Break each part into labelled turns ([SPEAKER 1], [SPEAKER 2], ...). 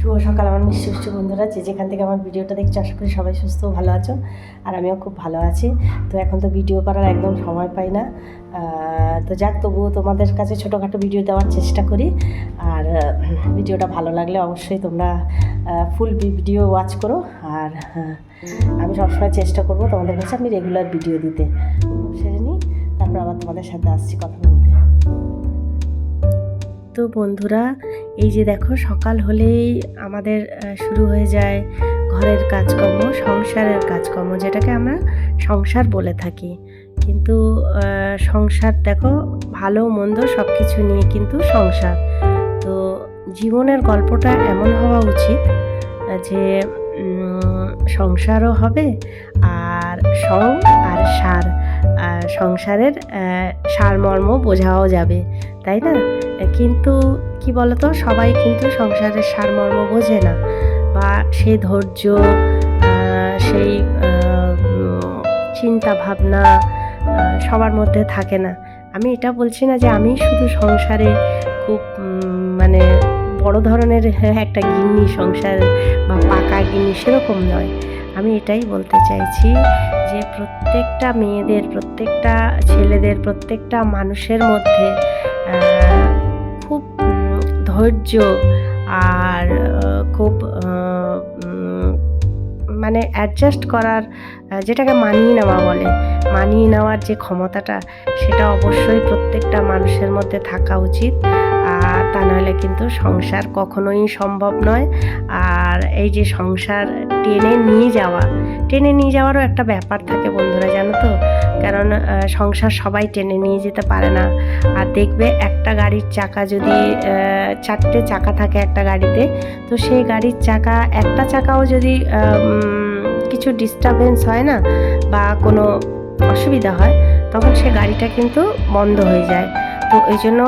[SPEAKER 1] শুভ সকাল আমার মিষ্টি বন্ধুরা। যে যেখান থেকে আমার ভিডিওটা দেখছ, আশা করি সবাই সুস্থ ভালো আছো, আর আমিও খুব ভালো আছি। তো এখন তো ভিডিও করার একদম সময় পাই না। তো যাক, তবুও তোমাদের কাছে ছোটোখাটো ভিডিও দেওয়ার চেষ্টা করি। আর ভিডিওটা ভালো লাগলে অবশ্যই তোমরা ফুল ভিডিও ওয়াচ করো। আর আমি সবসময় চেষ্টা করব তোমাদের কাছে আমি রেগুলার ভিডিও দিতে। সেরে নিই, তারপর আবার তোমাদের সাথে আসছি কথা বলতে। তো বন্ধুরা, এই যে দেখো, সকাল হলেই আমাদের শুরু হয়ে যায় ঘরের কাজকর্ম, সংসারের কাজকর্ম, যেটাকে আমরা সংসার বলে থাকি। কিন্তু সংসার দেখো, ভালো, মন্দ সব কিছু নিয়ে কিন্তু সংসার। তো জীবনের গল্পটা এমন হওয়া উচিত যে সংসারও হবে আর সং আর সার। সংসারের সারমর্ম বোঝাও যাবে, তাই না? কিন্তু কি বলতো, সবাই কিন্তু সংসারের সারমর্ম বোঝে না বা সেই ধৈর্য সেই চিন্তা ভাবনা সবার মধ্যে থাকে না। আমি এটা বলছি না যে আমি শুধু সংসারে খুব মানে বড় ধরনের একটা গিন্নি সংসার বা পাকা গিন্নি সেরকম নয়। আমি এটাই বলতে চাইছি যে প্রত্যেকটা মেয়েদের, প্রত্যেকটা ছেলেদের, প্রত্যেকটা মানুষের মধ্যে খুব ধৈর্য আর খুব মানে অ্যাডজাস্ট করার যেটাকে মানিয়ে নেওয়া বলে। মানিয়ে নেওয়ার যে ক্ষমতাটা, সেটা অবশ্যই প্রত্যেকটা মানুষের মধ্যে থাকা উচিত। তা নাহলে কিন্তু সংসার কখনোই সম্ভব নয়। আর এই যে সংসার টেনে নিয়ে যাওয়া, টেনে নিয়ে যাওয়ারও একটা ব্যাপার থাকে বন্ধুরা, জানো তো? কারণ সংসার সবাই টেনে নিয়ে যেতে পারে না। আর দেখবে একটা গাড়ির চাকা যদি চারটে চাকা থাকে একটা গাড়িতে, তো সেই গাড়ির চাকা, একটা চাকাও যদি কিছু ডিস্টারবেন্স হয় না বা কোনো অসুবিধা হয়, তখন সে গাড়িটা কিন্তু বন্ধ হয়ে যায়। তো ওই জন্য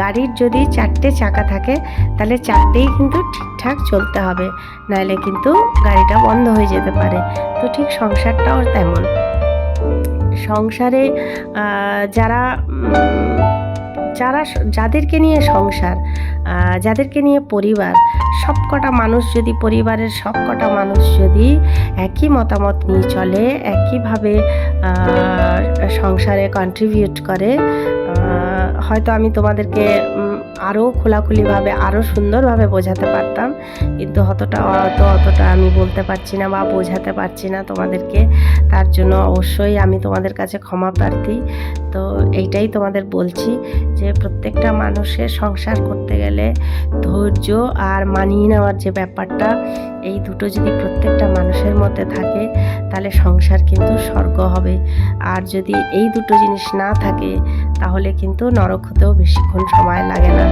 [SPEAKER 1] গাড়ির যদি চারটে চাকা থাকে, তাহলে চারটেই কিন্তু ঠিকঠাক চলতে হবে। নাহলে কিন্তু গাড়িটা বন্ধ হয়ে যেতে পারে। তো ঠিক সংসারটাও তেমন। সংসারে যারা যারা যাদেরকে নিয়ে সংসার যাদেরকে নিয়ে পরিবার, সবকটা মানুষ যদি পরিবারের সবকটা মানুষ যদি একই মতামত নিয়ে চলে, একইভাবে সংসারে কন্ট্রিবিউট করে হয়তো আমি তোমাদেরকে আরও খোলাখুলিভাবে আরও সুন্দরভাবে বোঝাতে পারতাম। কিন্তু অতটা অত অতটা আমি বলতে পারছি না বা বোঝাতে পারছি না তোমাদেরকে। তার জন্য অবশ্যই আমি তোমাদের কাছে ক্ষমা প্রার্থী। তো এইটাই তোমাদের বলছি যে, প্রত্যেকটা মানুষের সংসার করতে গেলে ধৈর্য আর মানিয়ে নেওয়ার যে ব্যাপারটা, এই দুটো যদি প্রত্যেকটা মানুষের মধ্যে থাকে তাহলে সংসার কিন্তু স্বর্গ হবে। আর যদি এই দুটো জিনিস না থাকে, তাহলে কিন্তু নরক হতেও বেশিক্ষণ সময় লাগে না।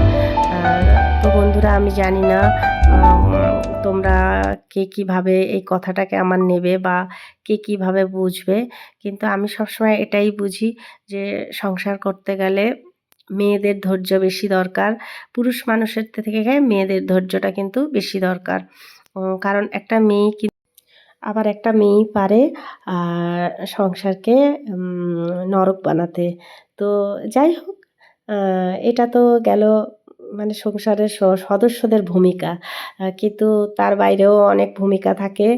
[SPEAKER 1] তো বন্ধুরা, আমি জানি না তোমরা কে কীভাবে এই কথাটাকে আমার নেবে বা কে কীভাবে বুঝবে, কিন্তু আমি সবসময় এটাই বুঝি যে সংসার করতে গেলে মেয়েদের ধৈর্য বেশি দরকার, পুরুষ মানুষের থেকে মেয়েদের ধৈর্যটা কিন্তু বেশি দরকার। কারণ একটা মেয়ে আবার একটা মেয়েই পারে সংসারকে নরক বানাতে। তো যাই হোক এটা তো গেল মানে সংসারের সদস্যদের ভূমিকা। কিন্তু তার বাইরেও অনেক ভূমিকা থাকে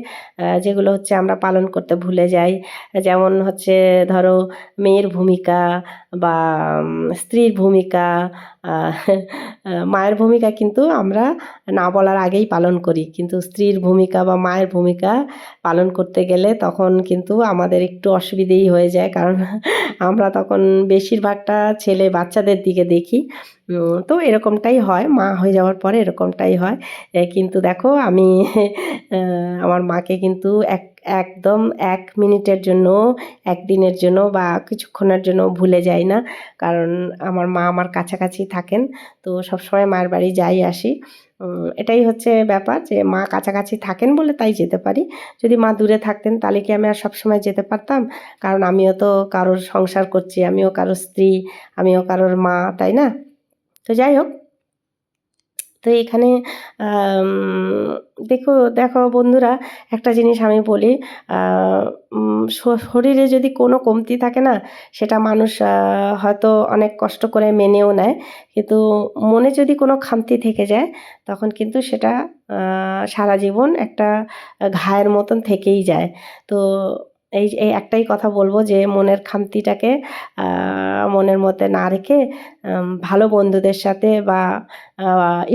[SPEAKER 1] যেগুলো হচ্ছে আমরা পালন করতে ভুলে যাই। যেমন হচ্ছে ধরো মেয়ের ভূমিকা বা স্ত্রীর ভূমিকা মায়ের ভূমিকা কিন্তু আমরা না বলার আগেই পালন করি। কিন্তু স্ত্রীর ভূমিকা বা মায়ের ভূমিকা পালন করতে গেলে তখন কিন্তু আমাদের একটু অসুবিধেই হয়ে যায়। কারণ আমরা তখন বেশিরভাগটা ছেলে বাচ্চাদের দিকে দেখি। তো এরকমটাই হয়। মা হয়ে যাওয়ার পরে এরকমটাই হয়। কিন্তু দেখো আমি আমার মাকে কিন্তু এক একদম এক মিনিটের জন্য একদিনের জন্য বা কিছুক্ষণের জন্য ভুলে যাই না। কারণ আমার মা আমার কাছাকাছি থাকেন, তো সবসময় মায়ের বাড়ি যাই আসি। এটাই হচ্ছে ব্যাপার যে মা কাছাকাছি থাকেন বলে তাই যেতে পারি। যদি মা দূরে থাকতেন তাহলে কি আমি আর সবসময় যেতে পারতাম? কারণ আমিও তো কারোর সংসার করছি, আমিও কারোর স্ত্রী, আমিও কারোর মা, তাই না? তো যাই হোক। তো এখানে দেখো দেখো বন্ধুরা, একটা জিনিস আমি বলি শরীরে যদি কোনো কমতি থাকে না, সেটা মানুষ হয়তো অনেক কষ্ট করে মেনেও নেয়। কিন্তু মনে যদি কোনো খামতি থেকে যায়, তখন কিন্তু সেটা সারা জীবন একটা ঘায়ের মতন থেকেই যায়। তো এই এই একটাই কথা বলব যে মনের খামতিটাকে মনের মধ্যে না রেখে ভালো বন্ধুদের সাথে বা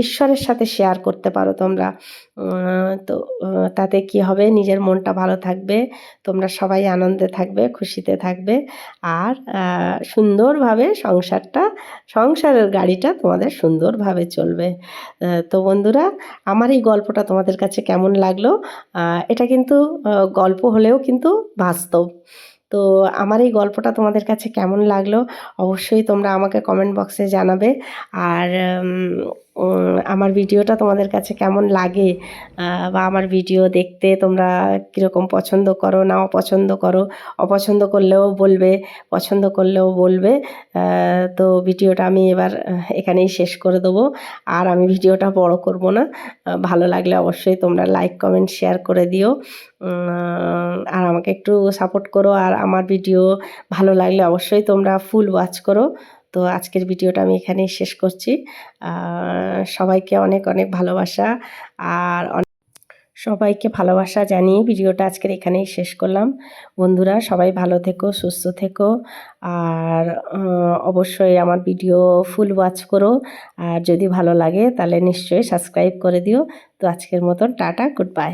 [SPEAKER 1] ঈশ্বরের সাথে শেয়ার করতে পারো তোমরা। তো তাতে কি হবে? নিজের মনটা ভালো থাকবে, তোমরা সবাই আনন্দে থাকবে, খুশিতে থাকবে। আর সুন্দরভাবে সংসারটা, সংসারের গাড়িটা তোমাদের সুন্দরভাবে চলবে। তো বন্ধুরা, আমার এই গল্পটা তোমাদের কাছে কেমন লাগল? এটা কিন্তু গল্প হলেও কিন্তু বাস্তব। তো আমার এই গল্পটা তোমাদের কাছে কেমন লাগল? অবশ্যই তোমরা আমাকে কমেন্ট বক্সে জানাবে। আর আমার ভিডিওটা তোমাদের কাছে কেমন লাগে? বা আমার ভিডিও দেখতে তোমরা কীরকম পছন্দ করো না অপছন্দ করো? অপছন্দ করলেও বলবে, পছন্দ করলেও বলবে। তো ভিডিওটা আমি এবার এখানেই শেষ করে দেবো। আর আমি ভিডিওটা বড় করব না। ভালো লাগলে অবশ্যই তোমরা লাইক কমেন্ট শেয়ার করে দিও। আর আমাকে একটু সাপোর্ট করো। আর আমার ভিডিও ভালো লাগলে অবশ্যই তোমরা ফুল ওয়াচ করো। তো আজকের ভিডিওটা আমি এখানেই শেষ করছি। সবাইকে অনেক অনেক ভালোবাসা। আর সবাইকে ভালোবাসা জানিয়ে ভিডিওটা আজকের এখানেই শেষ করলাম। বন্ধুরা, সবাই ভালো থেকো, সুস্থ থেকো। আর অবশ্যই আমার ভিডিও ফুল ওয়াচ করো। আর যদি ভালো লাগে, তাহলে নিশ্চয়ই সাবস্ক্রাইব করে দিও। তো আজকের মতন টাটা, গুড বাই।